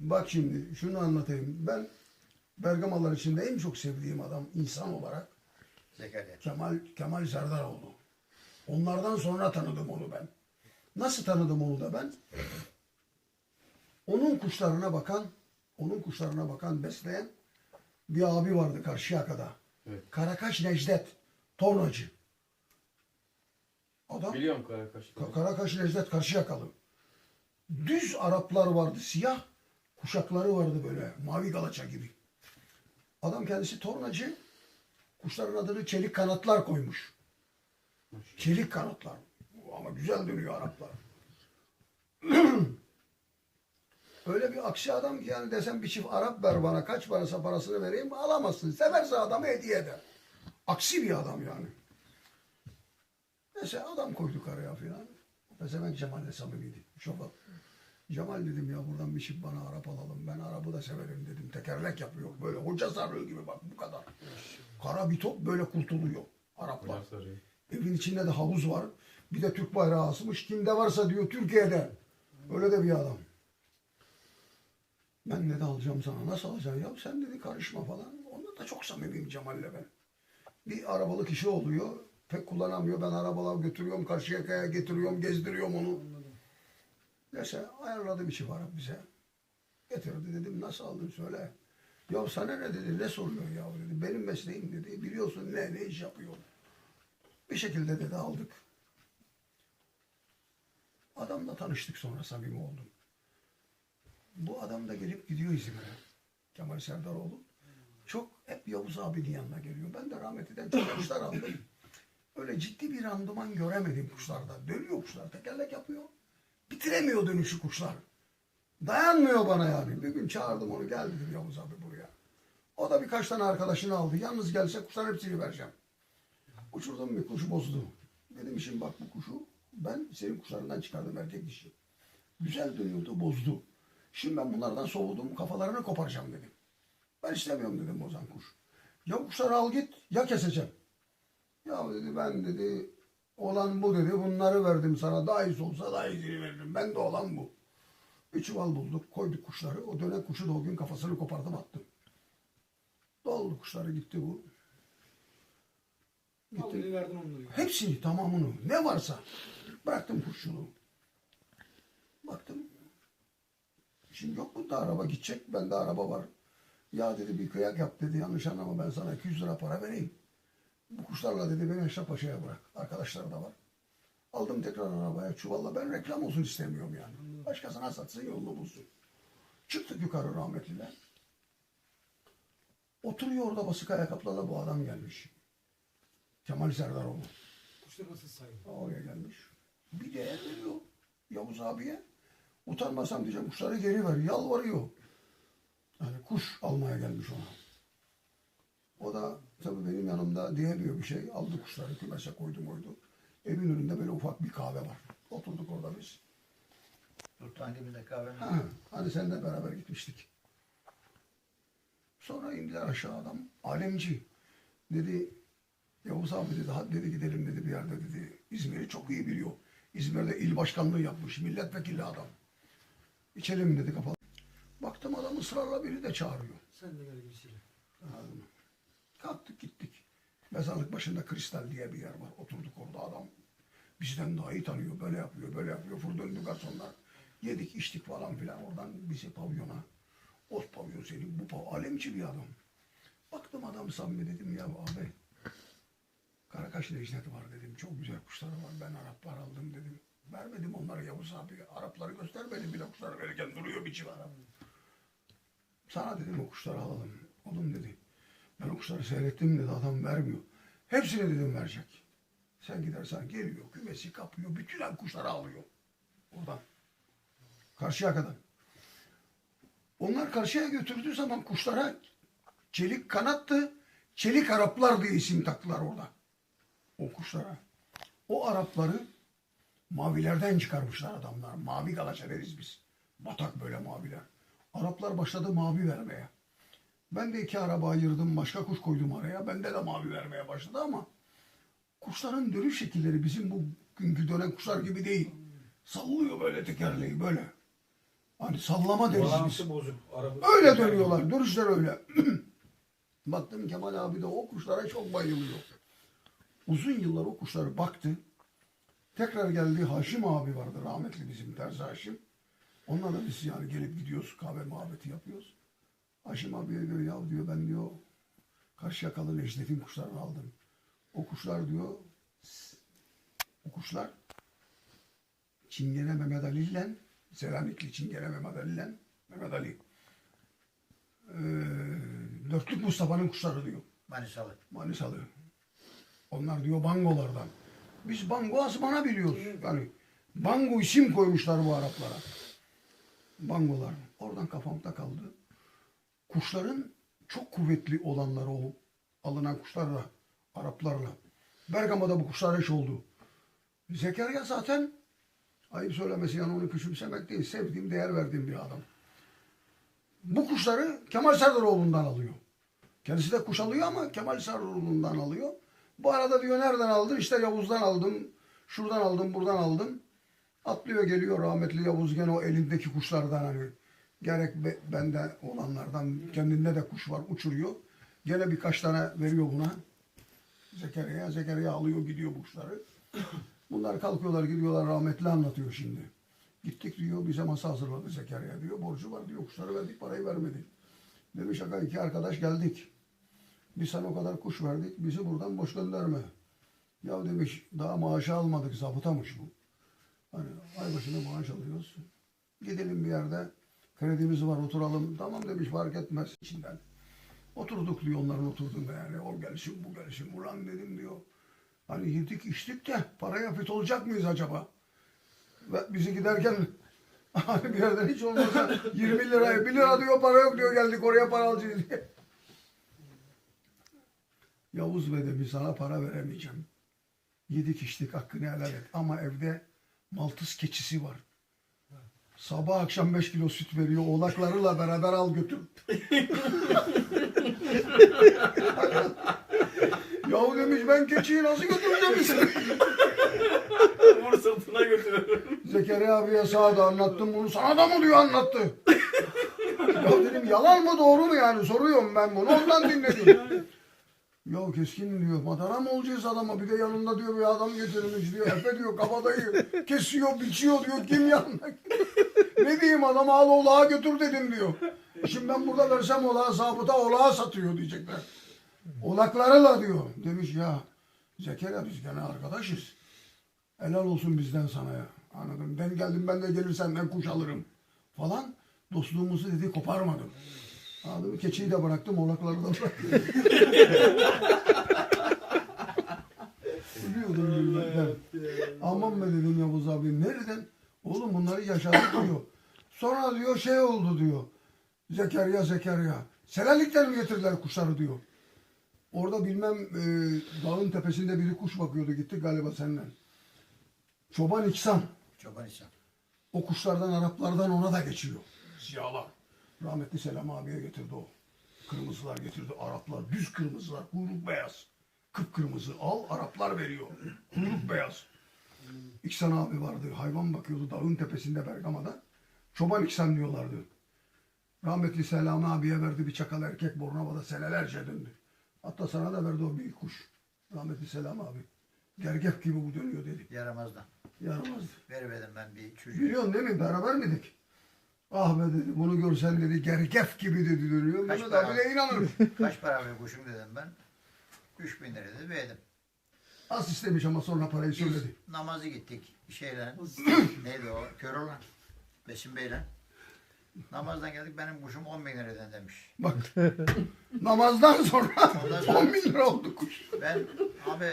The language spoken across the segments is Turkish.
Bak şimdi şunu anlatayım. Ben Bergamalar içinde en çok sevdiğim adam insan olarak Zekeriya. Kemal Kemal Serdaroğlu. Onlardan sonra tanıdım onu ben. Nasıl tanıdım onu da ben? Onun kuşlarına bakan, onun kuşlarına bakan, besleyen bir abi vardı Karşıyaka'da. Evet. Karakaş Necdet, tornacı. Adam Biliyorum Karakaş'ı. Ka- Karakaş Necdet Karşıyakalı. Düz Araplar vardı, siyah kuşakları vardı böyle, mavi galaça gibi. Adam kendisi tornacı, kuşların adını çelik kanatlar koymuş. Çelik kanatlar. Ama güzel dönüyor Araplar. Öyle bir aksi adam ki yani desem bir çift Arap ver bana kaç parası parasını vereyim alamazsın. Severse adamı hediye eder. Aksi bir adam yani. Neyse adam koyduk araya filan. Pezevenk Cemal'le samimiydi. Şoför. Cemal dedim ya buradan bir çift bana Arap alalım. Ben Arap'ı da severim dedim. Tekerlek yapıyor. Böyle hoca sarığı gibi bak bu kadar. Kara bir top böyle kurtuluyor. Araplar. Sarıyor. Evin içinde de havuz var. Bir de Türk bayrağı asmış. Kimde varsa diyor Türkiye'de. Öyle de bir adam. Ben ne de alacağım sana. Nasıl alacaksın ya? Sen dedi karışma falan. Onda da çok samimiyim Cemal'le ben. Bir arabalık işi oluyor. Pek kullanamıyor. Ben arabalar götürüyorum. Karşıyaka'ya getiriyorum. Gezdiriyorum onu. Neyse ayarladı bir çift Arap bize. Getirdi dedim nasıl aldın söyle. Ya sana ne dedi ne soruyor ya dedi. Benim mesleğim dedi. Biliyorsun ne ne iş yapıyor. Bir şekilde dedi aldık. Adamla tanıştık sonra samimi oldum. Bu adam da gelip gidiyor İzmir'e. Kemal Serdaroğlu. Çok hep Yavuz abinin yanına geliyor. Ben de rahmetliden çok kuşlar aldım. Öyle ciddi bir randıman göremedim kuşlarda. Dönüyor kuşlar, tekerlek yapıyor. Bitiremiyor dönüşü kuşlar. Dayanmıyor bana yani. Bir gün çağırdım onu gel dedim Yavuz abi buraya. O da birkaç tane arkadaşını aldı. Yalnız gelse kuşların hepsini vereceğim. Uçurdum bir kuşu bozdu. Dedim şimdi bak bu kuşu ben senin kuşlarından çıkardım erkek dişi. Güzel dönüyordu bozdu. Şimdi ben bunlardan soğudum kafalarını koparacağım dedim. Ben istemiyorum dedim bozan kuş. Ya kuşları al git ya keseceğim. Ya dedi ben dedi olan bu dedi bunları verdim sana daha iyisi olsa daha iyisini veririm. Ben de olan bu. Bir çuval bulduk koyduk kuşları. O dönen kuşu da o gün kafasını kopardım attım. Doldu kuşları gitti bu. Aldın verdin onları. ya. Hepsini tamamını ne varsa bıraktım kuşçuluğu. Baktım. Şimdi yok bunda araba gidecek. Bende araba var. Ya dedi bir kıyak yap dedi. Yanlış anlama ben sana 200 lira para vereyim. Bu kuşlarla dedi beni Eşref Paşa'ya bırak. Arkadaşlar da var. Aldım tekrar arabaya çuvalla. Ben reklam olsun istemiyorum yani. Başkasına satsın yolunu bulsun. Çıktık yukarı rahmetliler. Oturuyor orada basık ayakkabılarla bu adam gelmiş. Kemal Serdaroğlu. Kuşlar nasıl sayın? Oraya gelmiş. Bir değer veriyor Yavuz abiye. Utanmasam diyeceğim kuşları geri ver. Yalvarıyor. Yani kuş almaya gelmiş ona. O da tabii benim yanımda diyemiyor bir şey. Aldı kuşları kümese koydu koydu. Evin önünde böyle ufak bir kahve var. Oturduk orada biz. Sultan dibinde kahve mi? Ha, hani seninle beraber gitmiştik. Sonra indiler aşağı adam. Alemci. Dedi Yavuz abi dedi hadi dedi gidelim dedi bir yerde dedi. İzmir'i çok iyi biliyor. İzmir'de il başkanlığı yapmış. Milletvekili adam. İçelim dedi kapalı. Baktım adam ısrarla biri de çağırıyor. Sen de gel gibisiyle. Anladın mı? Kalktık gittik. Mezarlık başında Kristal diye bir yer var. Oturduk orada adam. Bizden daha iyi tanıyor. Böyle yapıyor, böyle yapıyor. Fır döndü garsonlar. Yedik, içtik falan filan. Oradan bizi pavyona. Os pavyon senin. Bu pav alemci bir adam. Baktım adam samimi dedim ya abi. Karakaş Necdet var dedim. Çok güzel kuşları var. Ben Araplar aldım dedim. Vermedim onları Yavuz abi. Arapları göstermedim bile kuşları verirken duruyor bir çift Arap. Sana dedim o kuşları alalım. Oğlum dedi. Ben o kuşları seyrettim dedi adam vermiyor. Hepsini dedim verecek. Sen gidersen geliyor kümesi kapıyor. Bütün kuşları alıyor. Oradan. Karşıya kadar. Onlar karşıya götürdüğü zaman kuşlara çelik kanattı. Çelik Araplar diye isim taktılar orada. O kuşlara. O Arapları mavilerden çıkarmışlar adamlar. Mavi galaça deriz biz. Batak böyle maviler. Araplar başladı mavi vermeye. Ben de iki araba ayırdım, başka kuş koydum araya. Bende de mavi vermeye başladı ama kuşların dönüş şekilleri bizim bu günkü dönen kuşlar gibi değil. Sallıyor böyle tekerleği böyle. Hani sallama deriz biz. Bozuk. Araba. Öyle dönüyorlar. Duruşlar öyle. Baktım Kemal abi de o kuşlara çok bayılıyor. Uzun yıllar o kuşlara baktı. Tekrar geldi Haşim abi vardı rahmetli bizim terzi Haşim. Onlarla biz yani gelip gidiyoruz kahve muhabbeti yapıyoruz. Haşim abiye diyor ya diyor ben diyor Karşıyakalı Necdet'in kuşlarını aldım. O kuşlar diyor o kuşlar Çingene Mehmet Ali ile Selanikli Çingene Mehmet Ali ile Mehmet Ali ee, Dörtlük Mustafa'nın kuşları diyor. Manisalı. Manisalı. Onlar diyor bangolardan. Biz bango asmana biliyoruz. Yani bango isim koymuşlar bu Araplara. Bangolar. Oradan kafamda kaldı. Kuşların çok kuvvetli olanları o alınan kuşlarla, Araplarla. Bergama'da bu kuşlar eş oldu. Zekeriya zaten ayıp söylemesi yani onu küçümsemek değil. Sevdiğim, değer verdiğim bir adam. Bu kuşları Kemal Serdaroğlu'ndan alıyor. Kendisi de kuş alıyor ama Kemal Sarıoğlu'ndan alıyor. Bu arada diyor nereden aldın? İşte Yavuz'dan aldım. Şuradan aldım, buradan aldım. Atlıyor geliyor rahmetli Yavuz gene o elindeki kuşlardan hani gerek be- bende olanlardan kendinde de kuş var uçuruyor. Gene birkaç tane veriyor buna. Zekeriya, Zekeriya alıyor gidiyor bu kuşları. Bunlar kalkıyorlar gidiyorlar rahmetli anlatıyor şimdi. Gittik diyor bize masa hazırladı Zekeriya diyor. Borcu var diyor kuşları verdik parayı vermedi. Demiş aga iki arkadaş geldik. Biz sana o kadar kuş verdik. Bizi buradan boş gönderme. Ya demiş daha maaşı almadık. Zabıtamış bu. Hani ay başına maaş alıyoruz. Gidelim bir yerde. Kredimiz var oturalım. Tamam demiş fark etmez içinden. Oturduk diyor onların oturduğunda yani. O gelsin bu gelsin. Ulan dedim diyor. Hani yedik içtik de paraya fit olacak mıyız acaba? Ve bizi giderken bir yerden hiç olmazsa 20 liraya 1 lira diyor para yok diyor geldik oraya para alacağız diye. Yavuz Bey demiş sana para veremeyeceğim. Yedik içtik hakkını helal et. Ama evde maltız keçisi var. Sabah akşam 5 kilo süt veriyor. Oğlaklarıyla beraber al götür. Yahu demiş ben keçiyi nasıl götüreceğim? Bunu sırtına götürüyorum. Zekeriya abiye sağda anlattım bunu. Sana da mı diyor anlattı. ya dedim yalan mı doğru mu yani soruyorum ben bunu ondan dinledim. ya keskin diyor madara mı olacağız adama bir de yanında diyor bir adam getirmiş diyor. Efe diyor kabadayı kesiyor biçiyor diyor kim yanında. ne diyeyim adama al olağa götür dedim diyor. Şimdi ben burada versem olağa zabıta olağa satıyor diyecekler. Olaklarıyla diyor. Demiş ya Zekeriya biz gene arkadaşız. Helal olsun bizden sana ya. Anladım. Ben geldim ben de gelir senden kuş alırım. Falan. Dostluğumuzu dedi koparmadım. Anladın mı? Keçiyi de bıraktım, oğlakları da bıraktım. Ölüyordum gülmekten. Aman be dedim Yavuz abi. Nereden? Oğlum bunları yaşadık diyor. Sonra diyor şey oldu diyor. Zekeriya Zekeriya. Selanik'ten mi getirdiler kuşları diyor. Orada bilmem e, dağın tepesinde biri kuş bakıyordu. Gittik galiba senden. Çoban İksan. Çoban İhsan. O kuşlardan Araplardan ona da geçiyor. Siyahlar. Rahmetli Selam abiye getirdi o. Kırmızılar getirdi. Araplar düz kırmızılar. Kuyruk beyaz. Kıpkırmızı. Al Araplar veriyor. Kuyruk beyaz. İksan abi vardı. Hayvan bakıyordu dağın tepesinde Bergama'da. Çoban İksan diyorlardı. Rahmetli Selam abiye verdi bir çakal erkek Bornova'da senelerce döndü. Hatta sana da verdi o büyük kuş. Rahmetli Selam abi. Gergef gibi bu dönüyor dedi. Yaramazdan. Yaramazdı. Veriverdim ben bir çocuğu. Biliyorsun değil mi? Beraber miydik? Ah be dedi. Bunu görsen dedi. Gergef gibi dedi dönüyor. Kaç Mehmet para? abi de inanır. Kaç para ver kuşum dedim ben. 3000 lira dedi verdim. Az istemiş ama sonra parayı Biz söyledi. namazı gittik şeyle. neydi o? Kör olan. Besim Bey'le. Namazdan geldik benim kuşum 10 bin liradan demiş. Bak. namazdan sonra Ondan sonra- 10 bin lira oldu kuş. Ben abi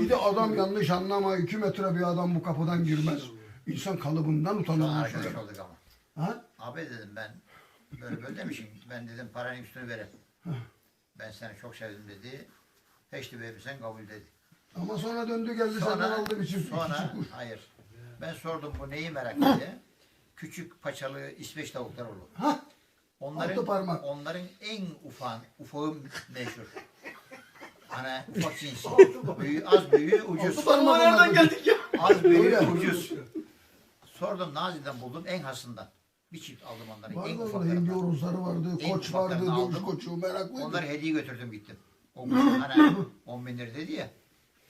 Bir de adam yanlış anlama. 2 metre bir adam bu kapıdan girmez. İnsan kalıbından utanır. arkadaş olduk ama. Ha? Abi dedim ben böyle böyle demişim. Ben dedim paranın üstünü verem. Ben seni çok sevdim dedi. Peşti bebi sen kabul dedi. Ama sonra döndü geldi senden Sonra, aldı bir çift sonra kuş. hayır. Ben sordum bu neyi merak etti. Küçük paçalı İsveç tavuklar olur. Ha? Onların, parmak. onların en ufan, ufağı meşhur. Hani ufak cinsi. Büyüğü, az büyüğü ucuz. Altı parmak Nereden geldik ya? Az büyüğü Öyle. ucuz. Sordum Nazi'den buldum en hasından. Bir çift aldım onları. en Vardı orada ufaklarından. Hindi horozları vardı, En koç vardı, ufaklarını dövüş aldım. koçu meraklıydı. Onları hediye götürdüm gittim. O kuşun hani 10 bin lira dedi ya.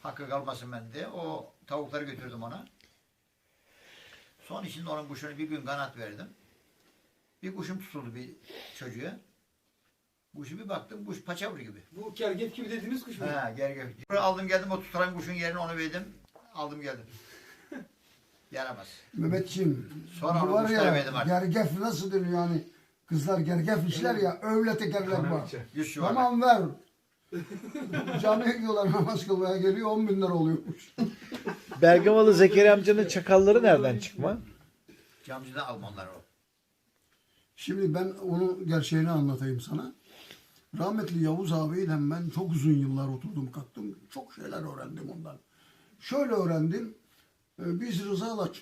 Hakkı kalmasın bende. O tavukları götürdüm ona. Son için onun kuşunu bir gün kanat verdim. Bir kuşum tutuldu bir çocuğa. Kuşu bir baktım, kuş paçavru gibi. Bu kerget gibi dediğiniz kuş mu? Ha, gel. Aldım geldim o tutulan kuşun yerine onu verdim. Aldım geldim. Yaramaz. Mehmetciğim, Sonra bu onu var ya, verdim artık. gergef nasıl deniyor yani? Kızlar gergef işler ya, öyle tekerlek var. Yüz şu var. Tamam ver. Camiye gidiyorlar namaz kılmaya geliyor 10 bin lira oluyormuş. Bergamalı Zekeriya amcanın çakalları nereden çıkma? Camcıda Almanlar o. Şimdi ben onu gerçeğini anlatayım sana. Rahmetli Yavuz abiyle ben çok uzun yıllar oturdum kalktım. Çok şeyler öğrendim ondan. Şöyle öğrendim. E, Biz Rıza'la,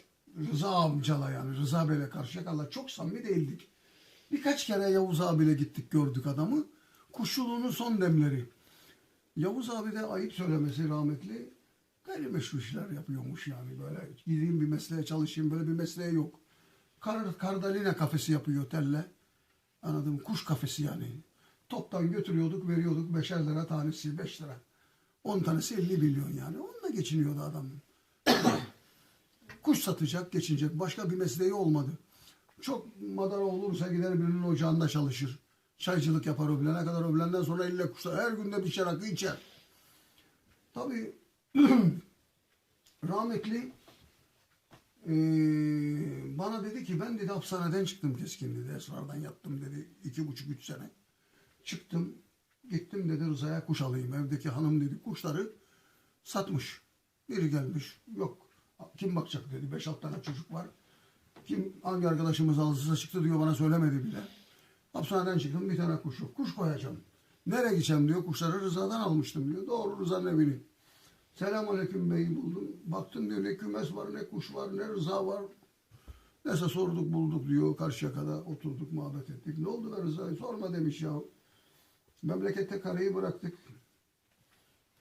Rıza amcala yani Rıza Bey'le Karşıyaka'la çok samimi değildik. Birkaç kere Yavuz abiyle gittik gördük adamı. Kuşçuluğunun son demleri. Yavuz abi de ayıp söylemesi rahmetli gayrimeşru işler yapıyormuş yani böyle. Gideyim bir mesleğe çalışayım böyle bir mesleği yok. Kar, kardalina kafesi yapıyor telle. Anladım kuş kafesi yani. Toptan götürüyorduk veriyorduk beşer lira tanesi beş lira. On tanesi 50 milyon yani. Onunla geçiniyordu adam. Kuş satacak geçinecek. Başka bir mesleği olmadı. Çok madara olursa gider birinin ocağında çalışır. Çaycılık yapar öğlene kadar öğlenden sonra elle kuşlar. Her günde bir rakı içer. Tabii rahmetli ee, bana dedi ki ben dedi hapishaneden çıktım keskin dedi. Esrardan yattım dedi. iki buçuk üç sene. Çıktım. Gittim dedi Rıza'ya kuş alayım. Evdeki hanım dedi kuşları satmış. Biri gelmiş. Yok. Kim bakacak dedi. Beş alt tane çocuk var. Kim hangi arkadaşımız alırsa çıktı diyor bana söylemedi bile. Hapishaneden çıktım bir tane kuş yok. Kuş koyacağım. Nereye gideceğim diyor. Kuşları Rıza'dan almıştım diyor. Doğru Rıza'nın evini. Selamünaleyküm bey buldum. Baktım diyor ne kümes var ne kuş var ne rıza var. Neyse sorduk bulduk diyor. Karşıya kadar oturduk muhabbet ettik. Ne oldu be Rıza? Sorma demiş ya. Memlekette karıyı bıraktık.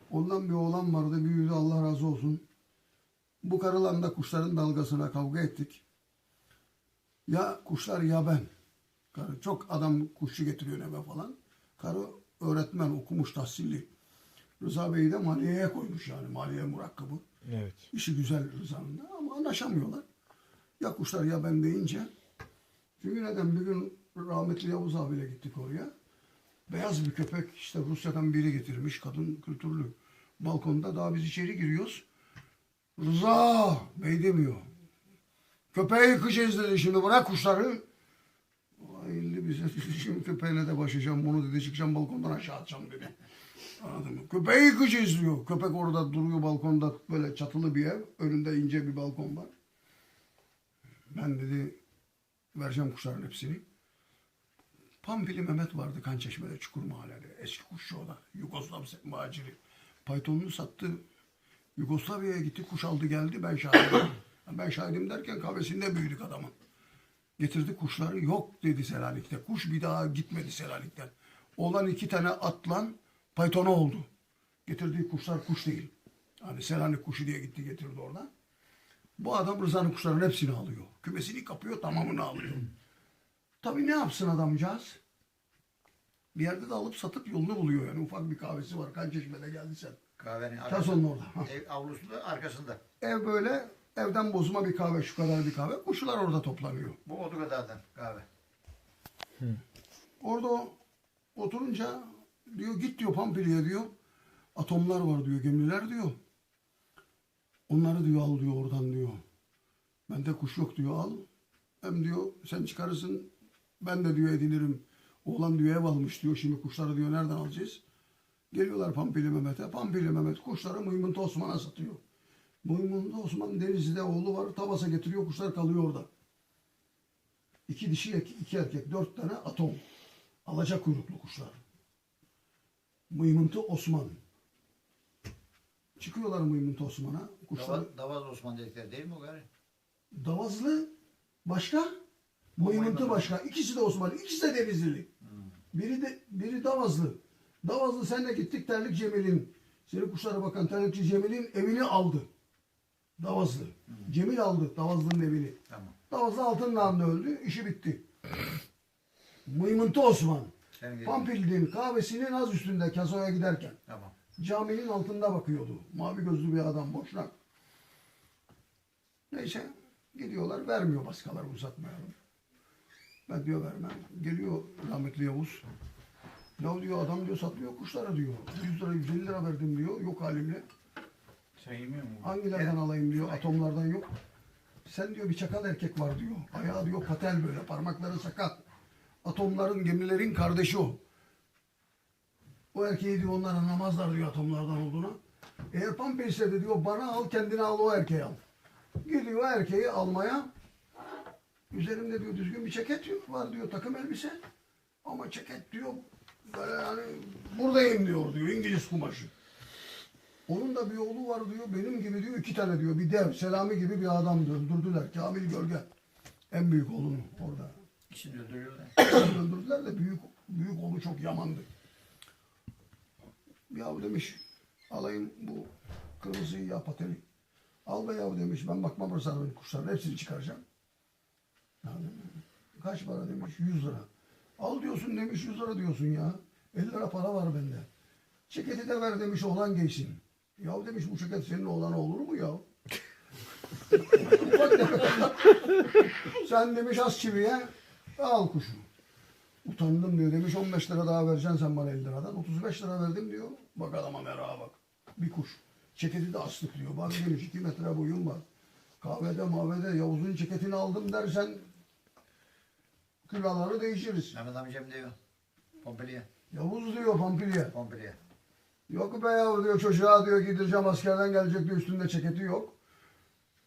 Ondan bir oğlan vardı. Büyüdü Allah razı olsun. Bu karılan da kuşların dalgasına kavga ettik. Ya kuşlar ya ben. Karı çok adam kuşçu getiriyor eve falan. Karı öğretmen okumuş tahsilli. Rıza Bey'i de maliyeye koymuş yani maliye murakkabı. Evet. İşi güzel Rıza'nın da ama anlaşamıyorlar. Ya kuşlar ya ben deyince. Çünkü neden bir gün rahmetli Yavuz abiyle gittik oraya. Beyaz bir köpek işte Rusya'dan biri getirmiş kadın kültürlü. Balkonda daha biz içeri giriyoruz. Rıza Bey demiyor. Köpeği yıkacağız dedi şimdi bırak kuşları. Ayıldı bize şimdi köpeğine de başlayacağım bunu dedi çıkacağım balkondan aşağı atacağım dedi. Anladın mı? Köpeği yıkacağız diyor. Köpek orada duruyor balkonda böyle çatılı bir ev. Önünde ince bir balkon var. Ben dedi vereceğim kuşların hepsini. Pampili Mehmet vardı Kançeşme'de Çukur Mahallede. Eski kuşçu o da. Yugoslav maciri. Paytonunu sattı. Yugoslavya'ya gitti kuş aldı geldi ben şahidim. ben şahidim derken kahvesinde büyüdük adamın. Getirdi kuşları yok dedi Selanik'te. Kuş bir daha gitmedi Selanik'ten. Olan iki tane atlan paytona oldu. Getirdiği kuşlar kuş değil. Hani Selanik kuşu diye gitti getirdi oradan. Bu adam Rıza'nın kuşların hepsini alıyor. Kümesini kapıyor tamamını alıyor. Tabii ne yapsın adamcağız? Bir yerde de alıp satıp yolunu buluyor yani. Ufak bir kahvesi var. Kançeşme'de geldi sen. Kahvenin arkasında. orada. Ha. Ev avlusunda arkasında. Ev böyle evden bozma bir kahve şu kadar bir kahve. Kuşlar orada toplanıyor. Bu odu kadardan kahve. Orada oturunca diyor git diyor Pampili'ye diyor. Atomlar var diyor gemiler diyor. Onları diyor al diyor oradan diyor. Bende kuş yok diyor al. Hem diyor sen çıkarırsın ben de diyor edinirim. Oğlan diyor ev almış diyor şimdi kuşları diyor nereden alacağız? Geliyorlar Pampili Mehmet'e. Pampili Mehmet kuşları Mıymunta Osman'a satıyor. Mıymunta Osman Denizli'de oğlu var. Tabasa getiriyor kuşlar kalıyor orada. İki dişi iki erkek dört tane atom. Alaca kuyruklu kuşlar. Mıymuntı Osman. Çıkıyorlar Mıymuntı Osman'a. Kuşlar Dava, Davaz Osman dedikleri değil mi o gari? Davazlı başka, Mıymıntı. başka. İkisi de Osmanlı. İkisi de Denizlili. Biri de biri Davazlı. Davazlı senle gittik Terlik Cemil'in. Senin kuşlara bakan Terlikçi Cemil'in evini aldı. Davazlı. Cemil aldı Davazlı'nın evini. Tamam. Davazlı Altınlar'da öldü. işi bitti. Mıymıntı Osman. Pampil'in kahvesinin az üstünde Kaso'ya giderken. Tamam. Caminin altında bakıyordu. Mavi gözlü bir adam boşnak. Neyse gidiyorlar vermiyor başkaları uzatmayalım. Ben diyor vermem. Geliyor rahmetli Yavuz. Ya diyor adam diyor satmıyor kuşlara diyor. 100 lira 150 lira verdim diyor. Yok halimle. Sen yemiyor musun? Hangilerden alayım diyor. Atomlardan yok. Sen diyor bir çakal erkek var diyor. Ayağı diyor patel böyle parmakları sakat. Atomların gemilerin kardeşi o. O erkeği diyor onlar anlamazlar diyor atomlardan olduğuna. Eğer Pampel ise de diyor bana al kendine al o erkeği al. Gidiyor erkeği almaya. Üzerimde diyor düzgün bir ceket var diyor takım elbise. Ama ceket diyor böyle yani buradayım diyor diyor İngiliz kumaşı. Onun da bir oğlu var diyor. Benim gibi diyor iki tane diyor. Bir dev. Selami gibi bir adam diyor. Öldürdüler. Kamil Gölge. En büyük oğlunu orada. İçinde öldürüyorlar. Öldürdüler de büyük büyük oğlu çok yamandı. Yahu demiş alayım bu kırmızıyı ya pateni. Al be yahu demiş ben bakmam fırsatının kuşların hepsini çıkaracağım. Yani, kaç para demiş 100 lira. Al diyorsun demiş 100 lira diyorsun ya. 50 lira para var bende. Ceketi de ver demiş oğlan giysin. Yahu demiş bu ceket senin oğlana olur mu ya? Sen demiş az çiviye al kuşu. Utandım diyor. Demiş 15 lira daha vereceksin sen bana 50 liradan. 35 lira verdim diyor. Bak adama merhaba bak. Bir kuş. Ceketi de astık diyor. Bak demiş 2 metre boyum var. Kahvede mavede Yavuz'un ceketini aldım dersen külaları değişiriz. Mehmet amcam diyor. Pompeliye. Yavuz diyor Pampilya. Pompeliye. Yok be yahu diyor çocuğa diyor gideceğim askerden gelecek diyor üstünde ceketi yok.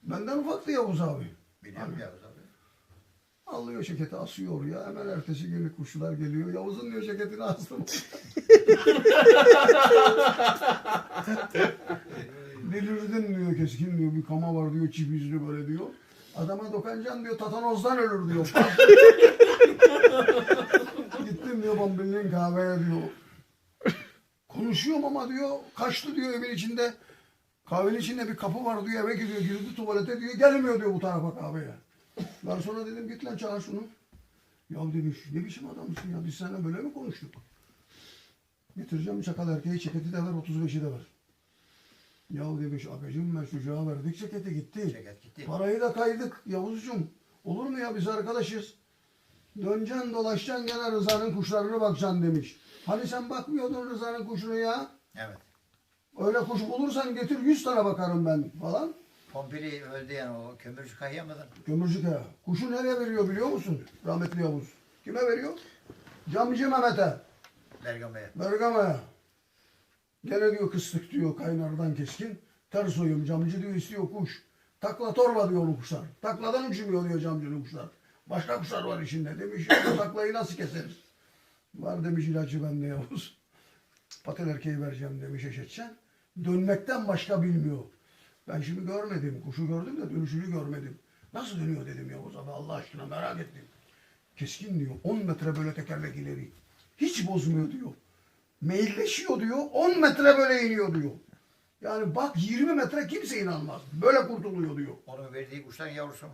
Benden ufaktı Yavuz abi. Biliyorum ya tabii. Alıyor ceketi asıyor ya. Hemen ertesi günü kuşlar geliyor. Yavuz'un diyor ceketini astım. Delirdin diyor keskin diyor. Bir kama var diyor yüzlü böyle diyor. Adama dokancan diyor tatanozdan ölür diyor. Gittim diyor bambilinin kahveye diyor. Konuşuyorum ama diyor kaçtı diyor evin içinde. Kahvenin içinde bir kapı var diyor eve gidiyor girdi tuvalete diyor gelmiyor diyor bu tarafa kahveye. Ben sonra dedim git lan çağır şunu. Ya demiş ne biçim adamsın ya biz seninle böyle mi konuştuk? Getireceğim çakal erkeği ceketi de ver 35'i de ver. Ya demiş agacım ben çocuğa verdik ceketi gitti. Ceket gitti. Parayı da kaydık Yavuzcuğum. Olur mu ya biz arkadaşız. Döneceksin dolaşacaksın gene Rıza'nın kuşlarına bakacaksın demiş. Hani sen bakmıyordun Rıza'nın kuşuna ya. Evet. Öyle kuş bulursan getir 100 tane bakarım ben falan. Pompeli öldü yani o kömürcü kayıya mıdır? Gömürcük ya. Kuşu nereye veriyor biliyor musun? Rahmetli Yavuz. Kime veriyor? Camcı Mehmet'e. Bergama'ya. Bergama'ya. Gene diyor kıstık diyor kaynardan keskin. Ters oyum camcı diyor istiyor kuş. Takla torba diyor kuşlar. Takladan uçmuyor diyor camcının kuşlar. Başka kuşlar var içinde. Demiş taklayı nasıl keseriz? Var demiş ilacı bende Yavuz. Patel erkeği vereceğim demiş eşetçen. Dönmekten başka bilmiyor. Ben şimdi görmedim. Kuşu gördüm de dönüşünü görmedim. Nasıl dönüyor dedim Yavuz abi Allah aşkına merak ettim. Keskin diyor. 10 metre böyle tekerlek ileri. Hiç bozmuyor diyor. Meyilleşiyor diyor. 10 metre böyle iniyor diyor. Yani bak 20 metre kimse inanmaz. Böyle kurtuluyor diyor. Onun verdiği kuşların yavrusu mu?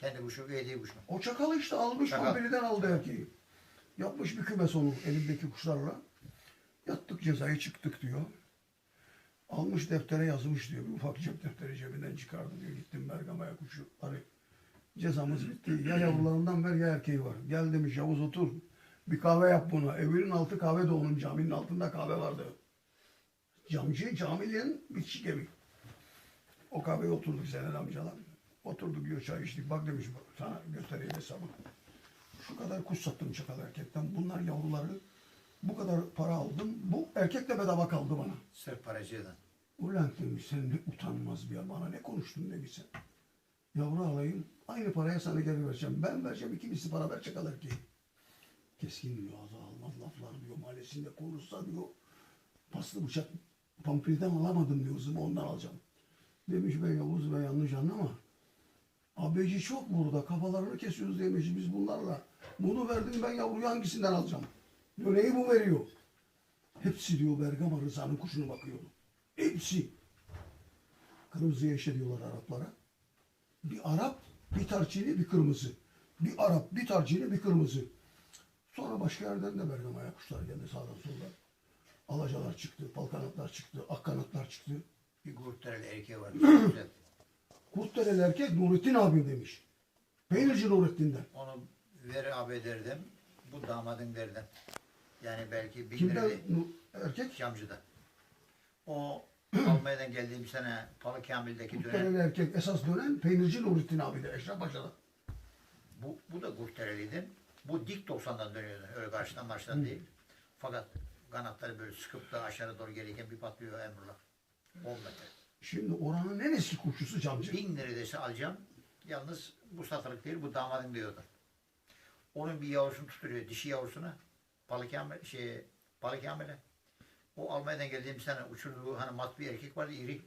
Kendi kuşu verdiği kuş mu? O çakal işte almış Çakal. Pampeli'den aldı erkeği. Yapmış bir kümes onu elimdeki kuşlarla. Yattık cezayı çıktık diyor. Almış deftere yazmış diyor. Bir ufak cep defteri cebinden çıkardı diyor. Gittim Bergama'ya kuşu arayıp. Cezamız bitti. Ya yavrularından ver ya erkeği var. Gel demiş Yavuz otur. Bir kahve yap buna. Evinin altı kahve de onun caminin altında kahve vardı. Camcı caminin bitişik evi. O kahveye oturduk Zeynel amcalar. Oturduk diyor çay içtik. Bak demiş bak, sana göstereyim hesabı. Şu kadar kuş sattım çakal erkekten. Bunlar yavruları. Bu kadar para aldım. Bu erkek de bedava kaldı bana. Sırf paracıdan. Ulan demiş sen ne utanmaz bir ya. Bana ne konuştun demiş sen. Yavru alayım. Aynı paraya sana geri vereceğim. Ben vereceğim ikincisi para ver çakal erkeği. Keskin diyor ağza almaz laflar diyor. Mahallesinde konuşsa diyor. Paslı bıçak pampilden alamadım diyor. Zımı ondan alacağım. Demiş be Yavuz be yanlış anlama. Abeci çok burada. Kafalarını kesiyoruz demiş biz bunlarla. Bunu verdim ben yavruyu hangisinden alacağım? Döneyi bu veriyor. Hepsi diyor Bergama Rıza'nın kuşuna bakıyordu. Hepsi. Kırmızı yeşil diyorlar Araplara. Bir Arap Bir tarçini bir kırmızı. Bir Arap, bir tarçini bir kırmızı. Sonra başka yerden de Bergama'ya kuşlar geldi sağdan soldan. Alacalar çıktı, balkanatlar çıktı, akkanatlar çıktı. Bir Gurtdereli erkeği var. Kurtdereli erkek Nurettin abim demiş. Peynirci Nurettin'den. Onu veri abi derdim. Bu damadın derdim. Yani belki bin Kimden lirayı erkek? camcıda. O Almanya'dan geldiğim sene Palı Kamil'deki dönem. Kurtdereli erkek esas dönen Peynirci Nurettin abi de Eşref Paşa'da. Bu, bu da Gurtdereliydi. Bu dik 90'dan dönüyordu. Öyle karşıdan karşıdan değil. Fakat kanatları böyle sıkıp da aşağı doğru gelirken bir patlıyor Emrullah. 10 metre. Şimdi oranın en eski kuşçusu camcı. Bin neredeyse alacağım. Yalnız bu satılık değil, bu damadın diyordu. Onun bir yavrusunu tutuyor, dişi yavrusunu. Balık yağmur, şey, balık yağmurla. O Almanya'dan geldiğim sene uçurduğu hani mat bir erkek vardı, iri.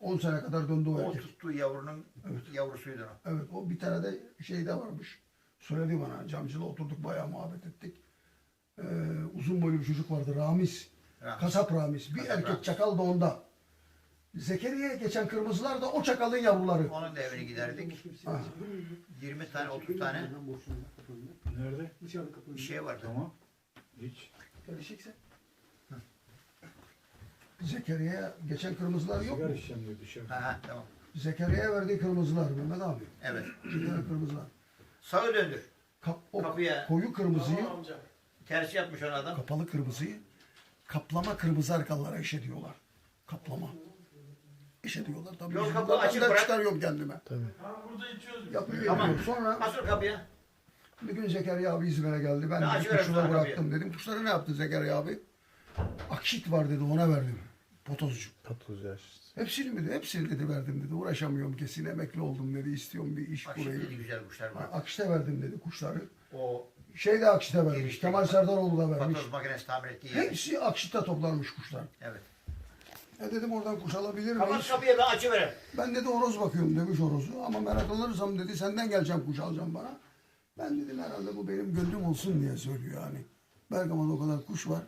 10 sene kadar döndü o O erkek. tuttuğu yavrunun yavrusuydu o. Evet o bir tane de şeyde varmış. Söyledi bana camcıda oturduk bayağı muhabbet ettik. Ee, uzun boylu bir çocuk vardı Ramiz. Ramiz. Kasap Ramiz. Bir Kasap erkek Ramiz. çakal da onda. Zekeriya'ya geçen kırmızılar da o çakalın yavruları. Onun da evine giderdik. Ha. 20 tane, 30 tane Nerede? Bir şey vardı. Tamam. Hiç. Karışıksa. Zekeriya'ya geçen kırmızılar yok Sigara mu? içeceğim diyor dışarı. Ha, ha, tamam. Zekeriya'ya verdiği kırmızılar Mehmet abi. Evet. İki tane kırmızılar. Sağı döndür. Kap, o Kapıya- koyu kırmızıyı, Tamam amca. Tersi yapmış onu adam. kapalı kırmızıyı kaplama kırmızı arkalara eşe diyorlar. Kaplama. Eşe diyorlar. Tabii Yok, biz kapı açık da bırak. çıkarıyorum kendime. Tabii. Yapıyor, Tamam. yapıyor. Sonra Asıl kapıya. Bir gün Zekeriya abi İzmir'e geldi. Ben Ben dedi, acı verem kuşları bıraktım dedim. Kuşları ne yaptı Zekeriya abi? Akşit var dedi ona verdim. Potozcu. Patuz yaş. Hepsini mi dedi? Hepsini dedi verdim dedi. Uğraşamıyorum kesin emekli oldum dedi. İstiyorum bir iş Aşırı kurayım. güzel kuşlar var. Akşit'e verdim dedi kuşları. O Şey de Akşit'e vermiş. Girişte- Kemal Serdaroğlu da vermiş. patoz makinesi tamir ettiği yer. Hepsi Akşit'te toplanmış kuşlar. Evet. E dedim oradan kuş alabilir Kapat miyiz? kapıyı ben açıverem. Ben dedi horoz bakıyorum demiş horozu. Ama merak olursam dedi senden geleceğim kuş alacağım bana. Ben dedim herhalde bu benim gönlüm olsun diye söylüyor yani. Bergama'da o kadar kuş var.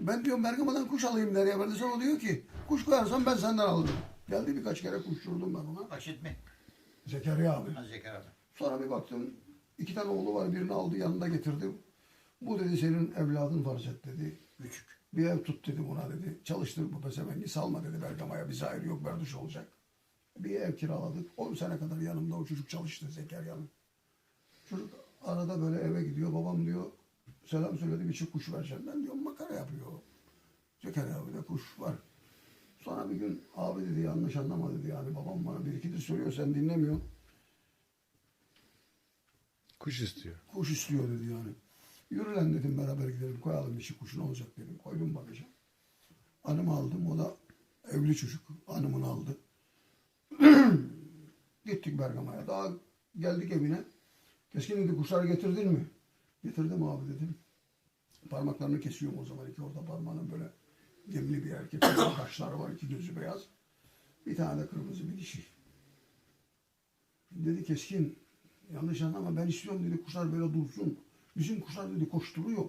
Ben diyorum Bergama'dan kuş alayım nereye verdi. Sonra diyor ki kuş koyarsan ben senden alırım. Geldi birkaç kere kuşturdum ben ona. Açıt mı? Zekeriya abi. Ha Zekeriya abi. Sonra bir baktım iki tane oğlu var birini aldı yanında getirdi. Bu dedi senin evladın farz et dedi. Küçük. Bir ev tut dedi buna dedi. Çalıştır bu pezevengi salma dedi Bergama'ya. Bize ayrı yok berduş olacak. Bir ev kiraladık. 10 sene kadar yanımda o çocuk çalıştı Zekeriya'nın. Çocuk arada böyle eve gidiyor. Babam diyor selam söyledi bir çift kuş vereceğim. Ben diyorum makara yapıyor. Zekeriya abi de kuş var. Sonra bir gün abi dedi yanlış anlama dedi yani babam bana bir ikidir söylüyor sen dinlemiyorsun. Kuş istiyor. Kuş istiyor dedi yani. Yürü lan dedim beraber gidelim koyalım işi kuş ne olacak dedim. Koydum bagaja. Hanımı aldım o da evli çocuk. Hanımını aldı. Gittik Bergama'ya. Daha geldik evine. Keskin dedi kuşları getirdin mi? Getirdim abi dedim. Parmaklarını kesiyorum o zaman. iki orta parmağının böyle gemli bir erkek. Kaşları var iki gözü beyaz. Bir tane de kırmızı bir dişi. Dedi keskin yanlış anlama ben istiyorum dedi kuşlar böyle dursun. Bizim kuşlar dedi koşturuyor.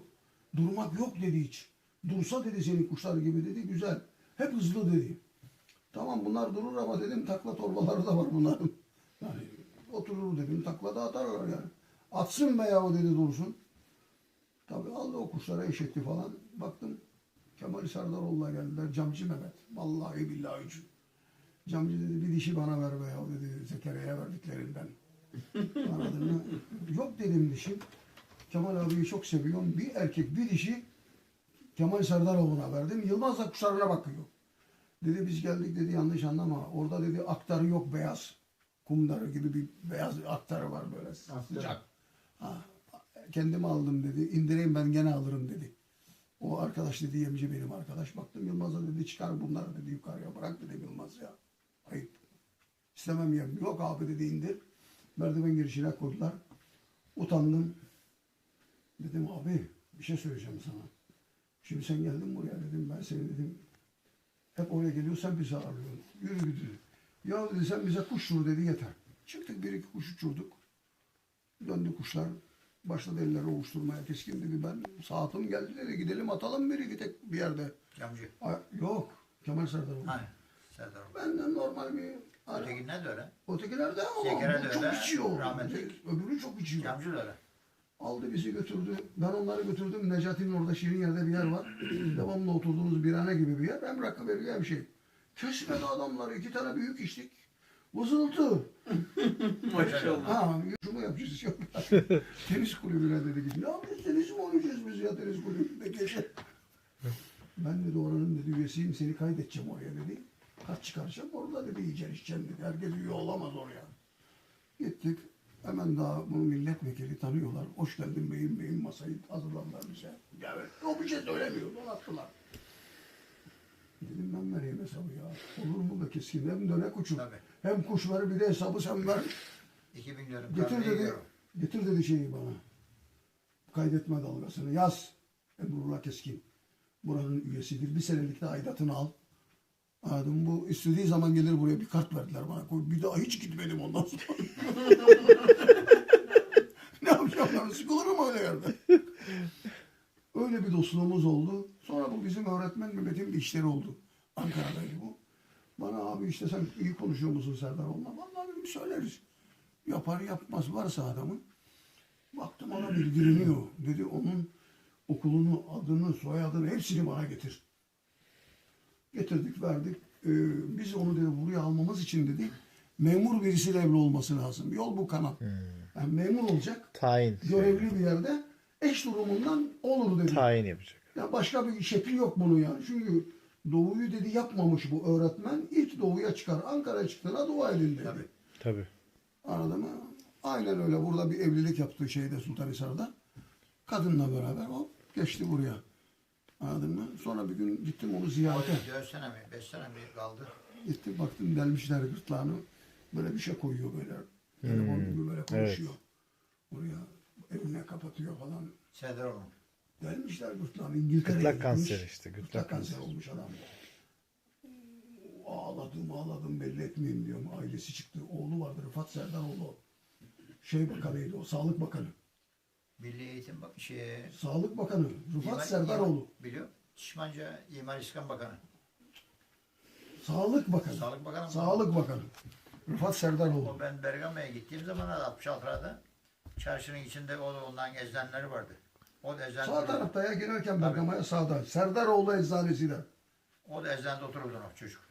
Durmak yok dedi hiç. Dursa dedi senin kuşlar gibi dedi güzel. Hep hızlı dedi. Tamam bunlar durur ama dedim takla torbaları da var bunların. Yani oturur dedim takla da atarlar yani. Atsın be yahu dedi dursun. Tabii aldı o kuşlara eşetti falan. Baktım Kemal Serdaroğlu'na geldiler. Camcı Mehmet. Vallahi billahi ücü. Camcı dedi bir dişi bana ver be yahu dedi Zekeriya'ya verdiklerinden. Anladın mı? Yok dedim dişim. Kemal abiyi çok seviyorum. Bir erkek bir dişi Kemal Serdaroğlu'na verdim. Yılmaz da kuşlarına bakıyor. Dedi biz geldik dedi yanlış anlama. Orada dedi aktarı yok beyaz. Kumdarı gibi bir beyaz aktarı var böyle sıcak. Ha, kendimi aldım dedi. İndireyim ben gene alırım dedi. O arkadaş dedi yemci benim arkadaş. Baktım Yılmaz'a dedi çıkar bunları dedi yukarıya bırak dedi Yılmaz ya. Ayıp. İstemem yem. Yok abi dedi indir. Merdiven girişine koydular. Utandım. Dedim abi bir şey söyleyeceğim sana. Şimdi sen geldin buraya dedim ben seni dedim. Hep oraya geliyorsan bizi ağırlıyorsun. Yürü gidiyor. Ya dedi sen bize kuş vur dedi yeter. Çıktık bir iki kuş uçurduk. Döndü kuşlar. Başladı elleri ovuşturmaya keskin dedi ben saatim geldi dedi gidelim atalım bir iki tek bir yerde. Camcı. Ay, yok Kemal Serdar oldu. Hani. Serdar abi. Benden normal bir. Ötekinden de öyle. Ötekiler de ama Şeker'e bu de çok öyle, içiyor. rahmetli. Öbürü çok içiyor. Camcı da öyle. Aldı bizi götürdü. Ben onları götürdüm. Necati'nin orada şirin yerde bir yer var. Devamlı oturduğumuz birhane gibi bir yer. Hem rakı veriyor hem şey. Kesmedi adamları. iki tane büyük içtik. Vızıltı. Maşallah. Ha, şunu yapacağız. Yok. tenis kulübüne dedik. Ne yapacağız? Tenis mi oynayacağız biz ya tenis kulübünde gece? Ben dedi oranın dedi üyesiyim seni kaydedeceğim oraya dedi. Kaç çıkaracağım orada dedi yiyeceksin içeceksin dedi. Herkes üye olamaz oraya. Gittik. Hemen daha bunu milletvekili tanıyorlar. Hoş geldin beyim beyim masayı hazırladılar bize. Ya o bir şey söylemiyor. Donattılar. Dedim ben vereyim hesabı ya. Olur mu be keskin? Hem dönek uçur. Tabii. Hem kuş ver bir de hesabı sen ver. 2000 diyorum. Getir dedi, yiyorum. getir dedi şeyi bana. Kaydetme dalgasını yaz. Emrullah Keskin. Buranın üyesidir. Bir senelik de aidatını al. Anladım bu istediği zaman gelir buraya bir kart verdiler bana. Bir daha hiç gitmedim ondan sonra. ne yapacağım ben? Sıkılırım öyle yerde. Öyle bir dostluğumuz oldu. Sonra bu bizim öğretmen Mehmet'in bir işleri oldu. Ankara'daydı bu. Bana abi işte sen iyi konuşuyor musun Serdar onunla? Vallahi dedim söyleriz. Yapar yapmaz varsa adamın. Baktım ona bildiriniyor. Dedi onun okulunu, adını, soyadını hepsini bana getir. Getirdik, verdik. Ee, biz onu dedi buraya almamız için dedi memur birisiyle evli olması lazım. Yol bu kanat. Yani memur olacak, Tayin. görevli bir yerde eş durumundan olur dedi. Tayin yapacak. Ya başka bir şekli yok bunun yani. Çünkü doğuyu dedi yapmamış bu öğretmen. İlk doğuya çıkar. Ankara'ya çıktığına dua edin dedi. Tabii. Anladın mı? Aynen öyle. Burada bir evlilik yaptığı şeyde Sultanhisar'da. Kadınla beraber o geçti buraya. Anladın mı? Sonra bir gün gittim onu ziyarete. 4 sene mi 5 sene mi kaldı? Gittim baktım delmişler gırtlağını. Böyle bir şey koyuyor böyle. Telefon gibi böyle konuşuyor. Buraya evine kapatıyor falan. Serdaroğlu. Delmişler gırtlağını. İngiltere'ye Gırtlak gitmiş. kanseri işte, gırtlak Gırtlak kanseri kanseri. olmuş adam. Ağladım ağladım belli etmeyeyim diyorum. Ailesi çıktı. Oğlu vardı Rıfat Serdaroğlu. Şey bakanıydı o. Sağlık bakanı. Milli Eğitim bak şey Sağlık Bakanı Rıfat İmar- Serdaroğlu. İmar- Biliyor. Şişmanca İmar İskan Bakanı. Sağlık Bakanı. Sağlık Bakanı mı? Sağlık Bakanı. Rıfat Serdaroğlu. O ben Bergama'ya gittiğim zaman 66'da çarşının içinde o ondan eczaneleri vardı. O da Sağ tarafta ya girerken Bergama'ya sağda. Serdaroğlu eczanesiyle. O da eczanede otururdu o çocuk.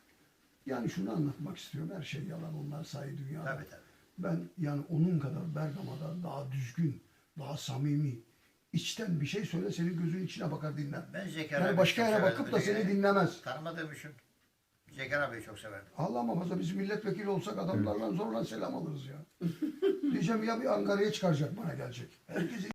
Yani şunu anlatmak istiyorum. Her şey yalan. Onlar sahi dünya. Tabii tabii. Ben yani onun kadar Bergama'da daha düzgün, daha samimi, içten bir şey söyle senin gözün içine bakar dinler. Ben Zekeriya Yani başka yere bakıp da seni dinlemez. Tanımadığım için Zekeriya Bey'i çok severdim. Allah muhafaza biz milletvekili olsak adamlarla zorla selam alırız ya. Diyeceğim ya bir Ankara'ya çıkaracak bana gelecek. Herkesi